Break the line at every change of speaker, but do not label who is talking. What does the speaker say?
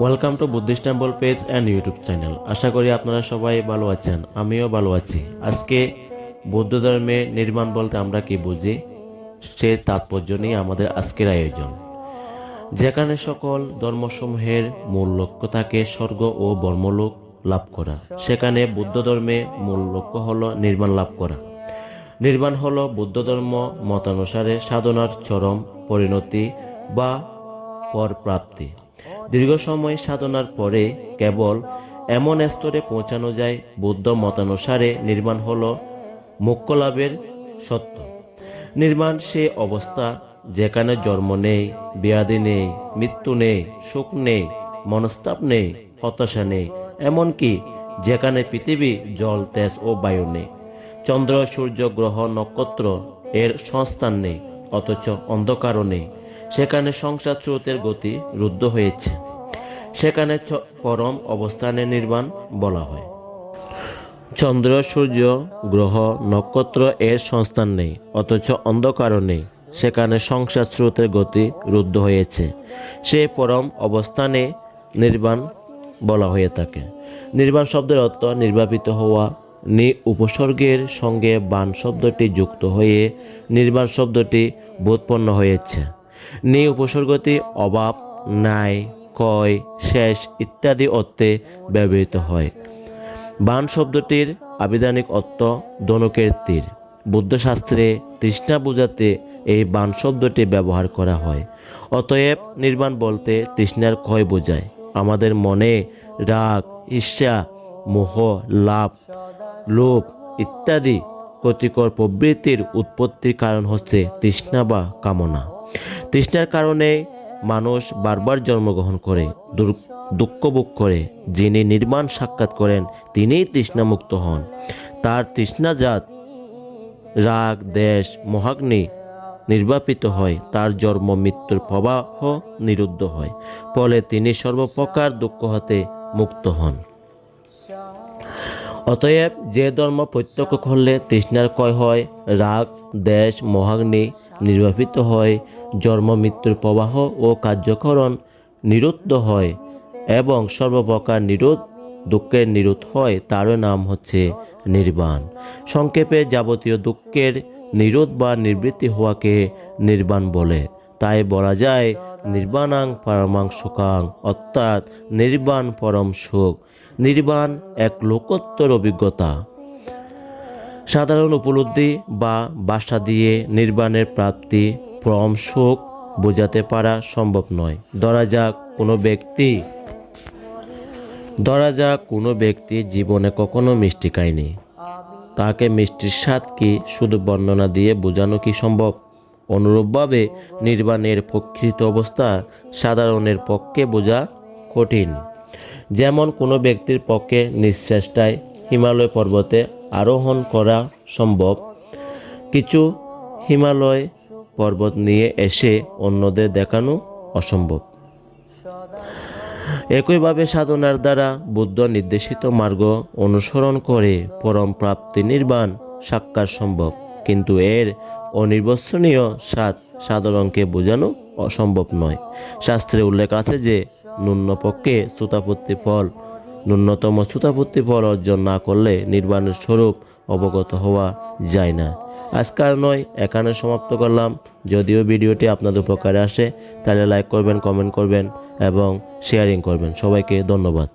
Welcome to Buddhist temple page and YouTube channel আশা করি আপনারা সবাই ভালো আছেন, আমিও ভালো আছি। আজকে বৌদ্ধ ধর্মে নির্মাণ বলতে আমরা কি বুঝি? সে তাৎপর্য নিয়ে আমাদের আজকের আয়োজন। যেখানে সকল ধর্মসমূহের মূল লক্ষ্য থাকে স্বর্গ ও বর্মলোক লাভ করা। সেখানে বৌদ্ধ ধর্মে মূল লক্ষ্য হল নির্মাণ লাভ করা। নির্মাণ হল বৌদ্ধ ধর্ম মতানুসারে সাধনার চরম পরিণতি বা পর প্রাপ্তি দীর্ঘ সময় সাধনার পরে কেবল এমন স্তরে পৌঁছানো যায়, বৌদ্ধ মতানুসারে নির্মাণ হল মোক্ষ লাভের সত্য। নির্মাণ সে অবস্থা যেখানে জন্ম নেই, ব্যাধি নেই, মৃত্যু নেই, সুখ নেই, মনস্তাপ নেই, হতাশা নেই, এমনকি যেখানে পৃথিবী জল, তেজ ও বায়ু নেই। চন্দ্র, সূর্য, গ্রহ, নক্ষত্র এর সংস্থান নেই, অথচ অন্ধকারও নেই। সেখানে সংসার স্রোতের গতি রুদ্ধ হয়েছে। সেখানে পরম অবস্থানে নির্বাণ বলা হয়। চন্দ্র, সূর্য, গ্রহ, নক্ষত্র এর সংস্থান নেই, অথচ অন্ধকারও নেই। সেখানে সংসার স্রোতের গতি রুদ্ধ হয়েছে। সে পরম অবস্থানে নির্বাণ বলা হয়ে থাকে। নির্বাণ শব্দের অর্থ নির্বাপিত হওয়া। নি উপসর্গের সঙ্গে বান শব্দটি যুক্ত হয়ে নির্বাণ শব্দটি বোধপন্ন হয়েছে। নি উপসর্গটি অভাব, নাই, কয়, শেষ ইত্যাদি অর্থে ব্যবহৃত হয়। বান শব্দটির আবিধানিক অর্থ দনকের তীর। বুদ্ধশাস্ত্রে তৃষ্ণা বোঝাতে এই বান শব্দটি ব্যবহার করা হয়। অতএব নির্বাণ বলতে তৃষ্ণার ক্ষয় বোঝায়। আমাদের মনে রাগ, ঈর্ষা, মোহ লাভ লোভ ইত্যাদি ক্ষতিকর প্রবৃত্তির উৎপত্তির কারণ হচ্ছে তৃষ্ণা বা কামনা। তৃষ্ণার কারণে মানুষ বারবার জন্মগ্রহণ করে দুঃখ ভোগ করে, যিনি নির্মাণ সাক্ষাৎ করেন, তিনিই তৃষ্ণামুক্ত হন। তার তৃষ্ণাজাত রাগ, দেশ, মহাগ্নি নির্বাপিত হয়, তার জন্ম মৃত্যুর প্রবাহ নিরুদ্ধ হয়, ফলে তিনি সর্বপ্রকার দুঃখ হতে মুক্ত হন। অতএব যে ধর্ম প্রত্যক্ষ করলে তৃষ্ণার ক্ষয় হয়, রাগ, দেশ, মহাগ্নি নির্বাপিত হয়, জন্ম, মৃত্যুর প্রবাহ ও কার্যকরণ নিরুদ্ধ হয় এবং সর্বপ্রকার নিরোধ, দুঃখের নিরোধ হয়, তারও নাম হচ্ছে নির্বাণ। সংক্ষেপে যাবতীয় দুঃখের নিরোধ বা নিবৃত্তি হওয়াকে নির্বাণ বলে। তাই বলা যায়, নির্বাণাং পরমাং সুখাং, অর্থাৎ নির্বাণ পরম সুখ। নির্বাণ এক লোকোত্তর অভিজ্ঞতা। সাধারণ উপলব্ধি বা বাসা দিয়ে নির্বাণের প্রাপ্তি পরম সুখ বোঝাতে পারা সম্ভব নয়। ধরা যাক কোনো ব্যক্তি, ধরা যাক কোনো ব্যক্তি জীবনে কখনো মিষ্টি খায়নি। তাকে মিষ্টির স্বাদ কি শুধু বর্ণনা দিয়ে বোঝানো কি সম্ভব? অনুরূপভাবে নির্বাণের প্রকৃত অবস্থা সাধারণের পক্ষে বোঝা কঠিন। যেমন কোনো ব্যক্তির পক্ষে নিঃশ্রেষ্টায় হিমালয় পর্বতে আরোহণ করা সম্ভব। কিছু হিমালয় পর্বত নিয়ে এসে অন্যদের দেখানো অসম্ভব। একইভাবে সাধনার দ্বারা বুদ্ধ নির্দেশিত মার্গ অনুসরণ করে পরম প্রাপ্তি নির্বাণ সাক্ষাৎ সম্ভব। কিন্তু এর অনির্বচনীয় স্বাদ সাধারণকে বোঝানো অসম্ভব নয়। শাস্ত্রে উল্লেখ আছে যে ন্যূনপক্ষে শ্রোতাপত্তি ফল, ন্যূনতম শ্রোতাপত্তি ফল অর্জন না করলে নির্বাণের স্বরূপ অবগত হওয়া যায় না। আজকাল নয়, এখানে সমাপ্ত করলাম। যদিও ভিডিওটি আপনাদের উপকারে আসে, তাহলে লাইক করবেন কমেন্ট করবেন এবং শেয়ারিং করবেন। সবাইকে ধন্যবাদ।